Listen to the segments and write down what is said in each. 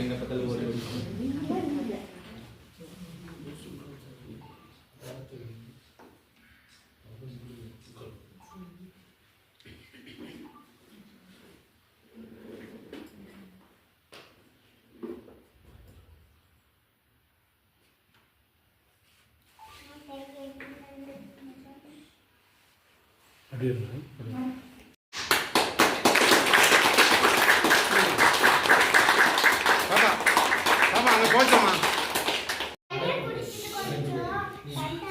எங்க பக்கத்துல பாப்பா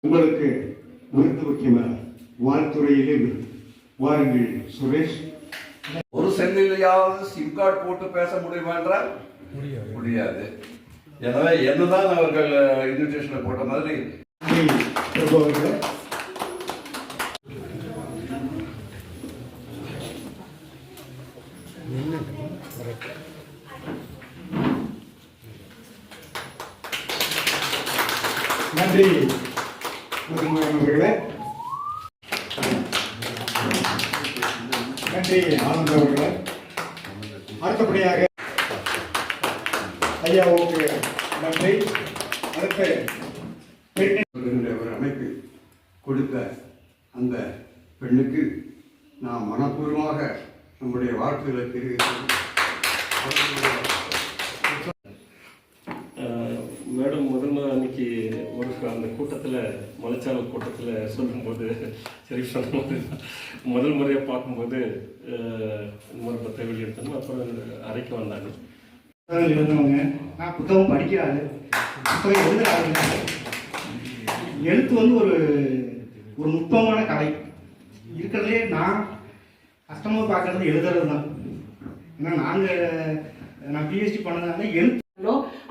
உங்களுக்கு விருது வாழ்த்துறையிலே வாருங்கள் சுரேஷ். ஒரு செல்லிலேயாவது சிம் கார்டு போட்டு பேச முடியுமா என்றால் முடியாது. எனவே என்னதான் அவர்கள் இன்விடேஷனை போட்ட மாதிரி நன்றி. அவர்களே. நன்றி ஆனந்த் அவர்களே. அடுத்தபடியாக ஐயாவுக்கு நன்றி. அடுத்து ஒரு அமைப்பு கொடுத்த அந்த பெண்ணுக்கு நாம் மனப்பூர்வமாக நம்முடைய வாழ்த்துக்களை தெரிவிக்கிறோம் மேடம் முதல்ல அன்னைக்கு ஒரு அந்த கூட்டத்தில் மலைச்சாரல் கூட்டத்தில் சொல்லும்போது சரி சொன்னபோது முதல் முறையாக பார்க்கும்போது இந்த மாதிரி பத்திரிகை வெளியிட்டோம் அப்புறம் அறைக்கு வந்தாங்க. எழுதுனவங்க. நான் புத்தகம் படிக்காது புத்தகம் எழுதுறாரு. எழுத்து வந்து ஒரு ஒரு நுட்பமான கலை. இருக்கிறதுலே நான் கஷ்டமாக பார்க்கறது எழுதுறது தான். ஏன்னா நாங்கள் நான் பிஹெச்டி பண்ணதால எழுத்து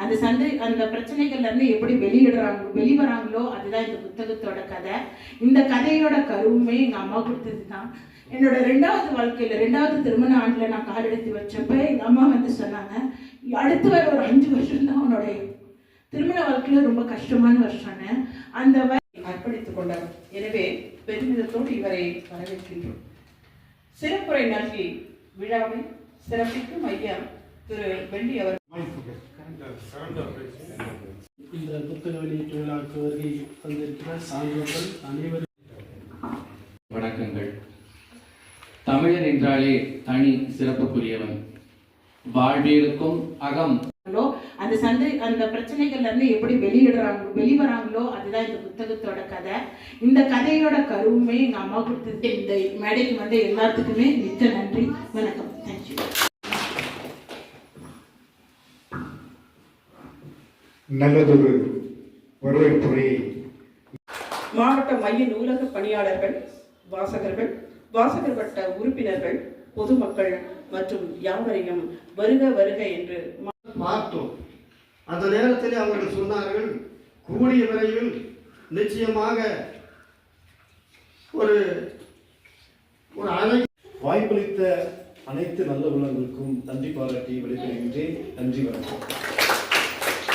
அந்த சந்தை அந்த பிரச்சனைகள்ல இருந்து எப்படி வெளியிடுறாங்க வெளிவராங்களோ அதுதான் இந்த புத்தகத்தோட கதை. இந்த கதையோட கருவுமே எங்க அம்மா கொடுத்தது தான் என்னோட ரெண்டாவது வாழ்க்கையில ரெண்டாவது திருமண ஆண்டுல நான் கால் எடுத்து வச்சப்ப எங்க அம்மா வந்து சொன்னாங்க அடுத்து வர ஒரு அஞ்சு வருஷம் தான் உன்னுடைய திருமண வாழ்க்கையில ரொம்ப கஷ்டமான வருஷம்னு. அந்த அர்ப்பணித்துக் கொண்டார். எனவே பெருமிதத்தோடு இவரை வரவேற்கின்றோம். சிறப்புரை நல்கி விழாவை சிறப்பிக்கும் ஐயா திரு வெள்ளி அவர் இந்த புத்தக வெளியீட்டு விழாவுக்கு வருகை வந்திருக்கிற சான்றோர்கள் அனைவரும். வணக்கங்கள். தமிழன் என்றாலே தனி சிறப்புக்குரியவன். வாழ்வியலுக்கும் அகம். அந்த சந்தை அந்த பிரச்சனைகள்ல இருந்து எப்படி வெளியிடுறாங்க வெளிவராங்களோ அதுதான் இந்த புத்தகத்தோட கதை. இந்த கதையோட கருவுமே எங்க அம்மா கொடுத்தது. இந்த மேடைக்கு வந்த எல்லாத்துக்குமே மிக்க நன்றி. வணக்கம். தேங்க்யூ நல்லதொரு வரவேற்புரையை மாவட்ட மைய நூலக பணியாளர்கள் வாசகர்கள் வாசகர் வட்ட உறுப்பினர்கள் பொதுமக்கள் மற்றும் யாவரையும் வருக வருக என்று பார்த்தோம் அந்த நேரத்தில் அவர்கள் சொன்னார்கள் கூடிய விரைவில் நிச்சயமாக ஒரு ஒரு அணை வாய்ப்பளித்த அனைத்து நல்ல உள்ளங்களுக்கும் நன்றி பாராட்டி விடைபெறுகின்றேன். நன்றி வணக்கம்.